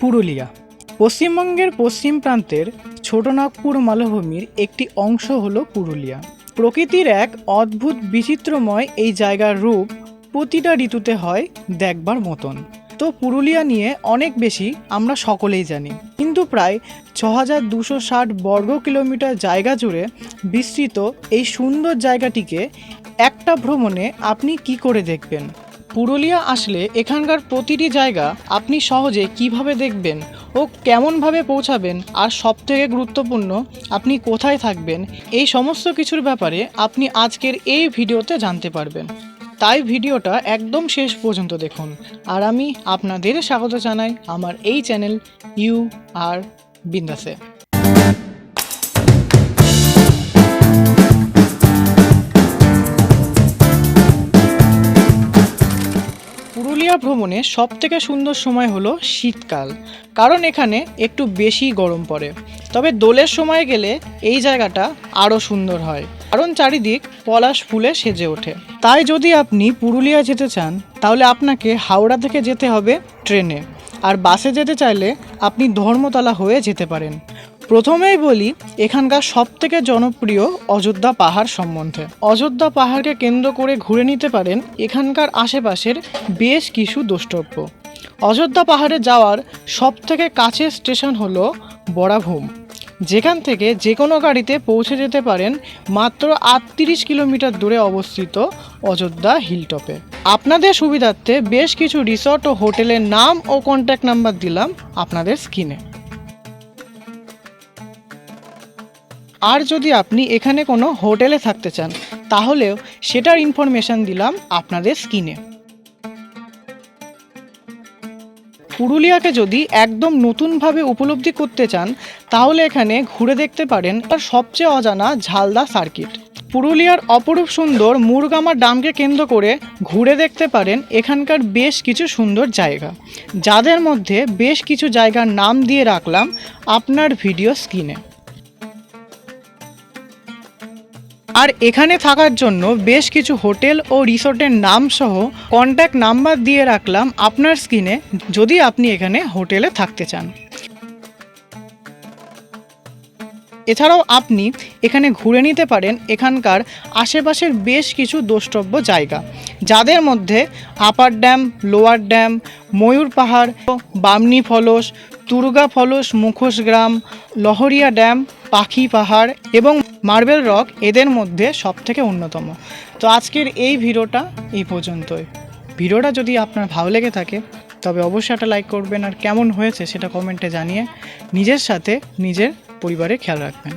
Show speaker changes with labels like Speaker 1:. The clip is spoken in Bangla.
Speaker 1: পুরুলিয়া। পশ্চিমবঙ্গের পশ্চিম প্রান্তের ছোটনাগপুর মালভূমির একটি অংশ হলো পুরুলিয়া। প্রকৃতির এক অদ্ভুত বিচিত্রময় এই জায়গার রূপ প্রতিটা ঋতুতে হয় দেখবার মতন। তো পুরুলিয়া নিয়ে অনেক বেশি আমরা সকলেই জানি। কিন্তু প্রায় ছ হাজার দুশো ষাট বর্গ কিলোমিটার জায়গা জুড়ে বিস্তৃত এই সুন্দর জায়গাটিকে একটা ভ্রমণে আপনি কি করে দেখবেন? পুরুলিয়া আসলে এখানকার প্রতিটি জায়গা আপনি সহজে কীভাবে দেখবেন ও কেমনভাবে পৌঁছাবেন আর সবথেকে গুরুত্বপূর্ণ আপনি কোথায় থাকবেন, এই সমস্ত কিছুর ব্যাপারে আপনি আজকের এই ভিডিওতে জানতে পারবেন। তাই ভিডিওটা একদম শেষ পর্যন্ত দেখুন। আর আমি আপনাদের স্বাগত জানাই আমার এই চ্যানেল ইউ আর বিন্দাসে। ভ্রমণে সব থেকে সুন্দর সময় হলো শীতকাল, কারণ এখানে একটু বেশি গরম পড়ে। তবে দোলের সময় গেলে এই জায়গাটা আরও সুন্দর হয়, কারণ চারিদিক পলাশ ফুলে সেজে ওঠে। তাই যদি আপনি পুরুলিয়া যেতে চান, তাহলে আপনাকে হাওড়া থেকে যেতে হবে ট্রেনে। আর বাসে যেতে চাইলে আপনি ধর্মতলা হয়ে যেতে পারেন। প্রথমেই বলি, এখানকার সব থেকে জনপ্রিয় অযোধ্যা পাহাড় সম্বন্ধে। অযোধ্যা পাহাড়কে কেন্দ্র করে ঘুরে নিতে পারেন এখানকার আশেপাশের বেশ কিছু দ্রষ্টব্য। অযোধ্যা পাহাড়ে যাওয়ার সব থেকে কাছের স্টেশন হলো বরাভূম। যেখান থেকে যে কোনো গাড়িতে পৌঁছে যেতে পারেন মাত্র আটত্রিশ কিলোমিটার দূরে অবস্থিত অযোধ্যা হিলটপে। আপনাদের সুবিধার্থে বেশ কিছু রিসর্ট ও হোটেলের নাম ও কন্ট্যাক্ট নাম্বার দিলাম আপনাদের স্ক্রিনে। আর যদি আপনি এখানে কোনো হোটেলে থাকতে চান, তাহলেও সেটার ইনফরমেশান দিলাম আপনাদের স্ক্রিনে পুরুলিয়াকে যদি একদম নতুনভাবে উপলব্ধি করতে চান, তাহলে এখানে ঘুরে দেখতে পারেন তার সবচেয়ে অজানা ঝালদা সার্কিট পুরুলিয়ার অপরূপ সুন্দর মুরগামা ডামকে কেন্দ্র করে ঘুরে দেখতে পারেন এখানকার বেশ কিছু সুন্দর জায়গা। যাদের মধ্যে বেশ কিছু জায়গার নাম দিয়ে রাখলাম আপনার ভিডিও স্ক্রিনে আর এখানে থাকার জন্য বেশ কিছু হোটেল ও রিসোর্টের নাম সহ কন্ট্যাক্ট নাম্বার দিয়ে রাখলাম আপনার স্ক্রিনে যদি আপনি এখানে হোটেলে থাকতে চান। এছাড়াও আপনি এখানে ঘুরে নিতে পারেন এখানকার আশেপাশের বেশ কিছু দ্রষ্টব্য জায়গা, যাদের মধ্যে upper dam, lower dam, Mayur Pahar, Bamni falls Turga false, মুখোশ গ্রাম, লহরিয়া ড্যাম, পাখি পাহাড় এবং মার্বেল রক এদের মধ্যে সব থেকে অন্যতম। তো আজকের এই ভিডিওটা এই পর্যন্তই। ভিডিওটা যদি আপনার ভালো লেগে থাকে, তবে অবশ্যই একটা লাইক করবেন আর কেমন হয়েছে সেটা কমেন্টে জানিয়ে নিজের সাথে নিজের পরিবারের খেয়াল রাখবেন।